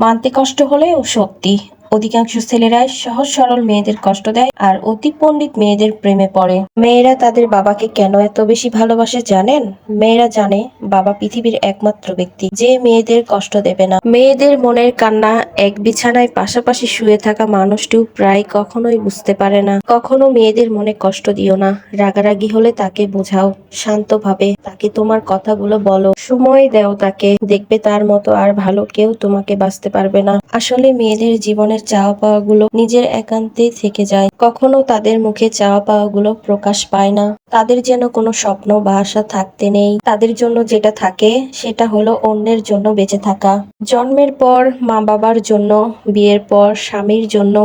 মানতে কষ্ট হলেও সত্যি অধিকাংশ ছেলেরাই সহজ সরল মেয়েদের কষ্ট দেয় আর অতি পণ্ডিত মেয়েদের প্রেমে পড়ে। মেয়েরা তাদের বাবাকে কেন এত বেশি ভালোবাসে জানেন? মেয়েরা জানে বাবা পৃথিবীর একমাত্র ব্যক্তি, যে মেয়েদের কষ্ট দেবে না। মেয়েদের মনের কান্না এক বিছানায় পাশাপাশি শুয়ে থাকা মানুষটিও প্রায় কখনোই বুঝতে পারে না। কখনো মেয়েদের মনে কষ্ট দিও না। রাগারাগি হলে তাকে বোঝাও, শান্তভাবে তাকে তোমার কথাগুলো বলো। সময় দেও তাকে, দেখবে তার মতো আর ভালো কেউ তোমাকে বাঁচতে পারবে না। আসলে মেয়েদের জীবনের চাওয়া পাওয়া গুলো নিজের একান্তে থেকে যায়। কখনো তাদের মুখে চাওয়া পাওয়া গুলো প্রকাশ পায় না। তাদের যেন কোনো স্বপ্ন বা আশা থাকতে নেই। তাদের জন্য যেটা থাকে, সেটা হলো অন্যের জন্য বেঁচে থাকা। জন্মের পর মা বাবার জন্য, বিয়ের পর স্বামীর জন্য,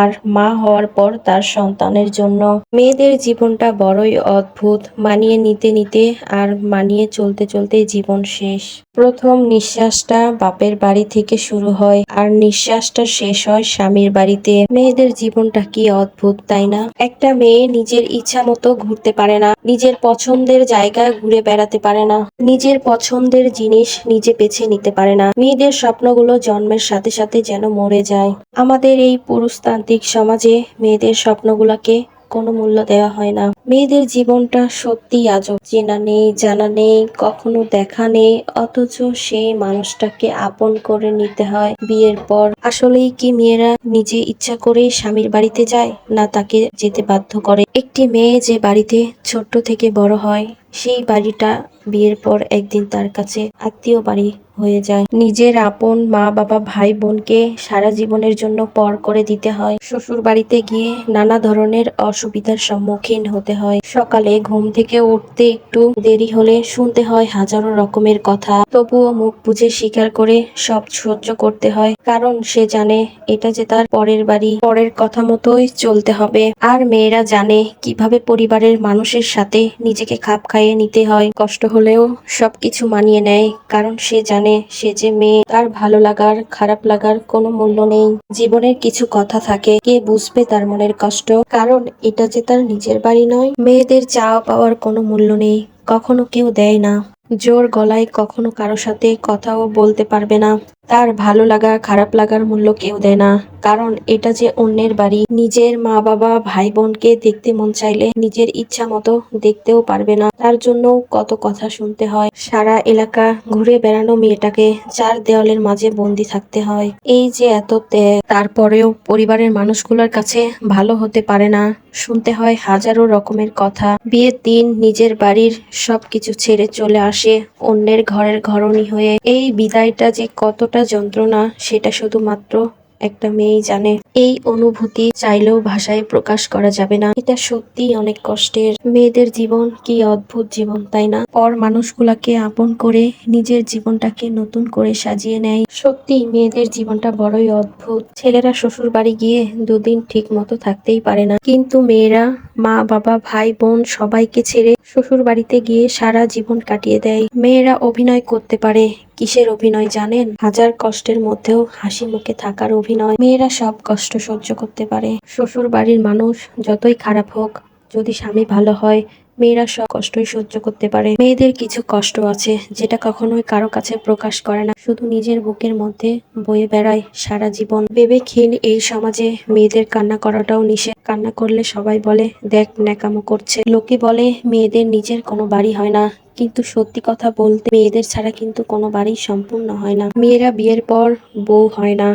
আর মা হওয়ার পর তার সন্তানের জন্য। মেয়েদের জীবনটা বড়ই অদ্ভুত। মানিয়ে নিতে নিতে আর মানিয়ে চলতে চলতে জীবন শেষ। প্রথম নিঃশ্বাসটা বাপের বাড়ি থেকে শুরু হয়, আর নিঃশ্বাসটা শেষ হয় স্বামীর বাড়িতে। মেয়েদের জীবনটা কি অদ্ভুত, তাই না? একটা মেয়ে নিজের ইচ্ছা মতো ঘুরতে পারে না, নিজের পছন্দের জায়গায় ঘুরে বেড়াতে পারে না, নিজের পছন্দের জিনিস নিজে বেছে নিতে পারে না। মেয়েদের স্বপ্নগুলো জন্মের সাথে সাথে যেন মরে যায়। আমাদের এই পুরুষতান্ত্রিক সমাজে মেয়েদের স্বপ্নগুলোকে কোনো মূল্য দেওয়া হয় না। মেয়েদের জীবনটা সত্যি আজব। চেনা নেই, জানা নেই, কখনো দেখা নেই, অথচ সেই মানুষটাকে আপন করে নিতে হয় বিয়ের পর। আসলেই কি মেয়েরা নিজে ইচ্ছা করে স্বামীর বাড়িতে যায়, না তাকে যেতে বাধ্য করে? একটি মেয়ে যে বাড়িতে ছোট্ট থেকে বড় হয় সেই বাড়িটা বিয়ের পর একদিন তার কাছে আত্মীয় বাড়ি হয়ে যায়। নিজের আপন মা, বাবা, ভাই, বোনকে সারা জীবনের জন্য পর করে দিতে হয়। শ্বশুর বাড়িতে গিয়ে নানা ধরনের অসুবিধার সম্মুখীন হতে হয়। সকালে ঘুম থেকে উঠতে একটু দেরি হলে শুনতে হয় হাজারো রকমের কথা। তবুও মুখ বুঝে স্বীকার করে সব সহ্য করতে হয়। কারণ সে জানে এটা যে তার পরের বাড়ি, পরের কথা মতোই চলতে হবে। আর মেয়েরা জানে কীভাবে পরিবারের মানুষের সাথে নিজেকে খাপ খাইয়ে নিতে হয়। কষ্ট হলেও সবকিছু মানিয়ে নেয়, কারণ সে জানে সে যে মেয়ে, তার ভালো লাগার, খারাপ লাগার কোনো মূল্য নেই। জীবনের কিছু কথা থাকে, কে বুঝবে তার মনের কষ্ট? কারণ এটা যে তার নিজের বাড়ি নয়, মেয়েদের চাওয়া পাওয়ার কোনো মূল্য নেই, কখনো কেউ দেয় না। জোর গলায় কখনো কারও সাথে কথাও বলতে পারবে না। তার ভালো লাগা, খারাপ লাগার মূল্য কেউ দেয় না। কারণ এটা যে অন্যের বাড়ি, নিজের মা বাবা, ভাই বোনকে দেখতে মন চাইলে নিজের ইচ্ছা মতো দেখতেও পারবে না। তার জন্য কত কথা শুনতে হয়। সারা এলাকা ঘুরে বেড়ানো মেয়েটাকে চার দেওয়ালের মাঝে বন্দি থাকতে হয়। এই যে এত ত্যাগ, তারপরেও পরিবারের মানুষগুলোর কাছে ভালো হতে পারে না। শুনতে হয় হাজারো রকমের কথা। বিয়ের দিন নিজের বাড়ির সবকিছু ছেড়ে চলে আসে অন্যের ঘরের ঘরণী হয়ে। এই বিদায়টা যে কতটা যন্ত্রণা, সেটা শুধুমাত্র একটা মেয়েই জানে। এই অনুভূতি চাইলেও ভাষায় প্রকাশ করা যাবে না। এটা সত্যি অনেক কষ্টের। মেয়েদের জীবন কি অদ্ভুত জীবন, তাই না? পর মানুষগুলাকে আপন করে নিজের জীবনটাকে নতুন করে সাজিয়ে নেয়। সত্যি মেয়েদের জীবনটা বড়ই অদ্ভুত। ছেলেরা শ্বশুর বাড়ি গিয়ে দুদিন ঠিক মতো থাকতেই পারে না। কিন্তু মেয়েরা, মা, বাবা, ভাই, বোন সবাইকে ছেড়ে শ্বশুর বাড়িতে গিয়ে সারা জীবন কাটিয়ে দেয়। মেয়েরা অভিনয় করতে পারে কিসের অভিনয় জানেন? হাজার কষ্টের মধ্যেও হাসি মুখে থাকার অভিনয়। মেয়েরা সব কষ্ট সহ্য করতে পারে। শ্বশুর বাড়ির মানুষ যতই খারাপ হোক, যদি স্বামী ভালো হয়, মেয়েরা সব কষ্টই সহ্য করতে পারে। মেয়েদের কিছু কষ্ট আছে, যেটা কখনোই কারও কাছে প্রকাশ করে না। শুধু নিজের বুকের মধ্যে বয়ে বেড়ায় সারা জীবন। বিবেকহীন এই সমাজে মেয়েদের কান্না করাটাও নিষেধ। কান্না করলে সবাই বলে, দেখ, ন্যাকামো করছে। লোকে বলে, মেয়েদের নিজের কোনো বাড়ি হয় না। কিন্তু সত্যি কথা বলতে মেয়েদের ছাড়া কিন্তু কোনো বাড়ি সম্পূর্ণ হয় না। মেয়েরা বিয়ের পর বউ হয় না।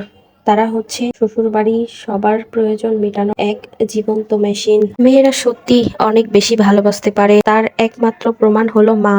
তারা হচ্ছে শ্বশুর বাড়ি সবার প্রয়োজন মেটানো এক জীবন্ত মেশিন মেয়েরা সত্যি অনেক বেশি ভালোবাসতে পারে। তার একমাত্র প্রমাণ হলো মা।